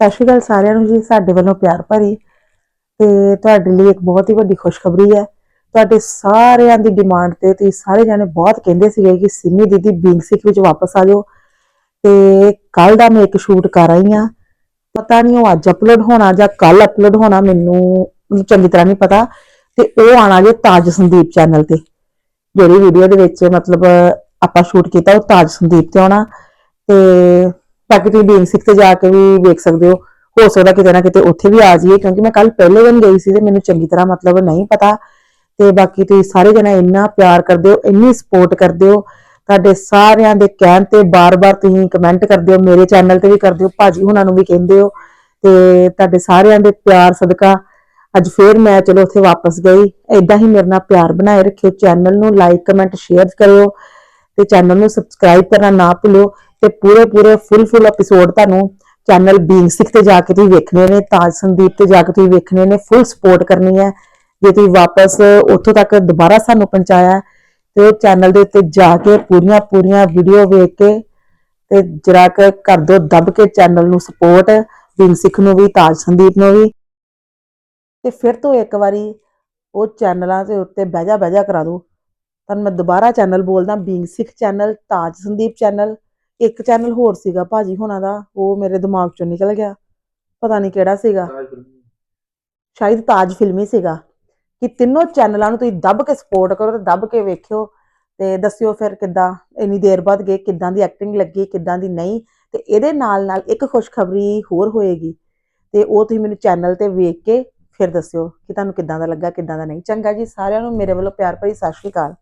ਸਤਿ ਸ਼੍ਰੀ ਅਕਾਲ ਸਾਰਿਆਂ ਨੂੰ ਜੀ, ਸਾਡੇ ਵੱਲੋਂ ਪਿਆਰ ਭਰੀ ਤੇ ਤੁਹਾਡੇ ਲਈ ਇੱਕ ਬਹੁਤ ਹੀ ਵੱਡੀ ਖੁਸ਼ਖਬਰੀ ਹੈ। ਤੁਹਾਡੇ ਸਾਰਿਆਂ ਦੀ ਡਿਮਾਂਡ ਤੇ ਤੁਸੀਂ ਸਾਰੇ ਜਾਣੇ ਬਹੁਤ ਕਹਿੰਦੇ ਸੀਗੇ ਕਿ ਸਿੰਮੀ ਦੀਦੀ ਬਿੰਗ ਸਿੱਖ ਵਿੱਚ ਵਾਪਸ ਆ ਜਾਓ ਤੇ ਕੱਲ ਦਾ ਮੈਂ ਇੱਕ ਸ਼ੂਟ ਕਰ ਆਈ ਆ ਪਤਾ ਨਹੀਂ ਉਹ ਅੱਜ ਅਪਲੋਡ ਹੋਣਾ ਜਾਂ ਕੱਲ ਅਪਲੋਡ ਹੋਣਾ, ਮੈਨੂੰ ਮੈਨੂੰ ਚੰਗੀ ਤਰ੍ਹਾਂ ਨਹੀਂ ਪਤਾ ਤੇ ਉਹ ਆਣਾ ਜੇ ਤਾਜ ਸੰਦੀਪ ਚੈਨਲ ਤੇ। ਜਿਹੜੀ ਵੀਡੀਓ ਦੇ ਵਿੱਚ ਮਤਲਬ ਆਪਾਂ ਸ਼ੂਟ ਕੀਤਾ ਉਹ ਤਾਜ ਸੰਦੀਪ ਤੇ ਆਉਣਾ ਤੇ ਬਾਕੀ ਤੁਸੀਂ ਬਿੰਗ ਤੇ ਜਾ ਕੇ ਵੀ ਵੇਖ ਸਕਦੇ ਹੋ। ਹੋ ਸਕਦਾ ਕਿਤੇ ਨਾ ਕਿਤੇ ਉੱਥੇ ਵੀ ਆ ਜਾਈਏ, ਕਿਉਂਕਿ ਮੈਂ ਕੱਲ ਪਹਿਲੇ ਦਿਨ ਗਈ ਸੀ ਤੇ ਮੈਨੂੰ ਚੰਗੀ ਤਰ੍ਹਾਂ ਮਤਲਬ ਨਹੀਂ ਪਤਾ। ਤੇ ਬਾਕੀ ਤੁਸੀਂ ਸਾਰੇ ਜਣੇ ਇੰਨਾ ਪਿਆਰ ਕਰਦੇ ਹੋ, ਇੰਨੀ ਸਪੋਰਟ ਕਰਦੇ ਹੋ। ਤੁਹਾਡੇ ਸਾਰਿਆਂ ਦੇ ਕਹਿਣ ਤੇ ਬਾਰ-ਬਾਰ ਤੁਸੀਂ ਕਮੈਂਟ ਕਰਦੇ ਹੋ, ਮੇਰੇ ਚੈਨਲ ਤੇ ਵੀ ਕਰਦੇ ਹੋ, ਭਾਜੀ ਹੁਣਾਂ ਨੂੰ ਵੀ ਕਹਿੰਦੇ ਹੋ। ਤੇ ਤੁਹਾਡੇ ਸਾਰਿਆਂ ਦੇ ਪਿਆਰ ਸਦਕਾ ਅੱਜ ਫੇਰ ਮੈਂ ਚਲੋ ਉੱਥੇ ਵਾਪਸ ਗਈ। ਇਦਾਂ ਹੀ ਮੇਰੇ ਨਾਲ ਪਿਆਰ ਬਣਾਏ ਰੱਖਿਓ ਚੈਨਲ ਨੂੰ ਲਾਈਕ ਕਮੈਂਟ ਸ਼ੇਅਰ ਕਰਿਓ। ਤੇ ਚੈਨਲ ਨੂੰ ਸਬਸਕ੍ਰਾਈਬ ਕਰਨਾ ਨਾ ਭੁੱਲਿਓ। ਤੇ ਪੂਰੇ ਪੂਰੇ ਫੁੱਲ ਫੁੱਲ ਐਪੀਸੋਡ ਤੁਹਾਨੂੰ ਚੈਨਲ ਬੀਂਗ ਸਿੱਖ ਤੇ ਜਾ ਕੇ ਤੁਸੀਂ ਵੇਖਣੇ ਨੇ ਤਾਜ ਸੰਦੀਪ ਤੇ ਜਾ ਕੇ ਤੁਸੀਂ ਵੇਖਣੇ ਨੇ ਫੁੱਲ ਸਪੋਰਟ ਕਰਨੀ ਹੈ। ਜੇ ਤੁਸੀਂ ਵਾਪਸ ਉੱਥੋਂ ਤੱਕ ਦੁਬਾਰਾ ਸਾਨੂੰ ਪਹੁੰਚਾਇਆ ਹੈ, ਤੇ ਉਹ ਚੈਨਲ ਦੇ ਉੱਤੇ ਜਾ ਕੇ ਪੂਰੀਆਂ ਪੂਰੀਆਂ ਵੀਡੀਓ ਵੇਖ ਕੇ ਤੇ ਜਰਾ ਕੁ ਕਰ ਦੋ ਦੱਬ ਕੇ ਚੈਨਲ ਨੂੰ ਸਪੋਰਟ ਬੀਂਗ ਸਿੱਖ ਨੂੰ ਵੀ ਤਾਜ ਸੰਦੀਪ ਨੂੰ ਵੀ। ਤੇ ਫਿਰ ਤੋਂ ਇੱਕ ਵਾਰੀ ਉਹ ਚੈਨਲਾਂ ਦੇ ਉੱਤੇ ਬਹਿਜਾ ਬਹਿਜਾ ਕਰਾ ਦੋ ਤੁਹਾਨੂੰ ਮੈਂ ਦੁਬਾਰਾ ਚੈਨਲ ਬੋਲਦਾ being Sikh channel Taj Sandeep channel ਇੱਕ ਚੈਨਲ ਹੋਰ ਸੀਗਾ ਭਾਜੀ ਹੋਣਾ ਦਾ ਉਹ ਮੇਰੇ ਦਿਮਾਗ ਚੋਂ ਨਿਕਲ ਗਿਆ ਪਤਾ ਨਹੀਂ ਕਿਹੜਾ ਸੀਗਾ। ਸ਼ਾਇਦ ਤਾਜ ਫਿਲਮੀ ਸੀਗਾ। ਕਿ ਤਿੰਨੋਂ ਚੈਨਲਾਂ ਨੂੰ ਤੁਸੀਂ ਦੱਬ ਕੇ ਸਪੋਰਟ ਕਰੋ ਤੇ ਦੱਬ ਕੇ ਵੇਖਿਓ ਤੇ ਦੱਸਿਓ ਫਿਰ ਕਿੱਦਾਂ ਇੰਨੀ ਦੇਰ ਬਾਅਦ ਗਏ ਕਿੱਦਾਂ ਦੀ ਐਕਟਿੰਗ ਲੱਗੀ ਕਿੱਦਾਂ ਦੀ ਨਹੀਂ ਤੇ ਇਹਦੇ ਨਾਲ ਨਾਲ ਇੱਕ ਖੁਸ਼ਖਬਰੀ ਹੋਰ ਹੋਏਗੀ ਤੇ ਉਹ ਤੁਸੀਂ ਮੈਨੂੰ ਚੈਨਲ ਤੇ ਵੇਖ ਕੇ ਫਿਰ ਦੱਸਿਓ ਕਿ ਤੁਹਾਨੂੰ ਕਿੱਦਾਂ ਦਾ ਲੱਗਾ ਕਿੱਦਾਂ ਦਾ ਨਹੀਂ। ਚੰਗਾ ਜੀ ਸਾਰਿਆਂ ਨੂੰ ਮੇਰੇ ਵੱਲੋਂ ਪਿਆਰ ਭਰੀ ਸਤਿ ਸ਼੍ਰੀ ਅਕਾਲ।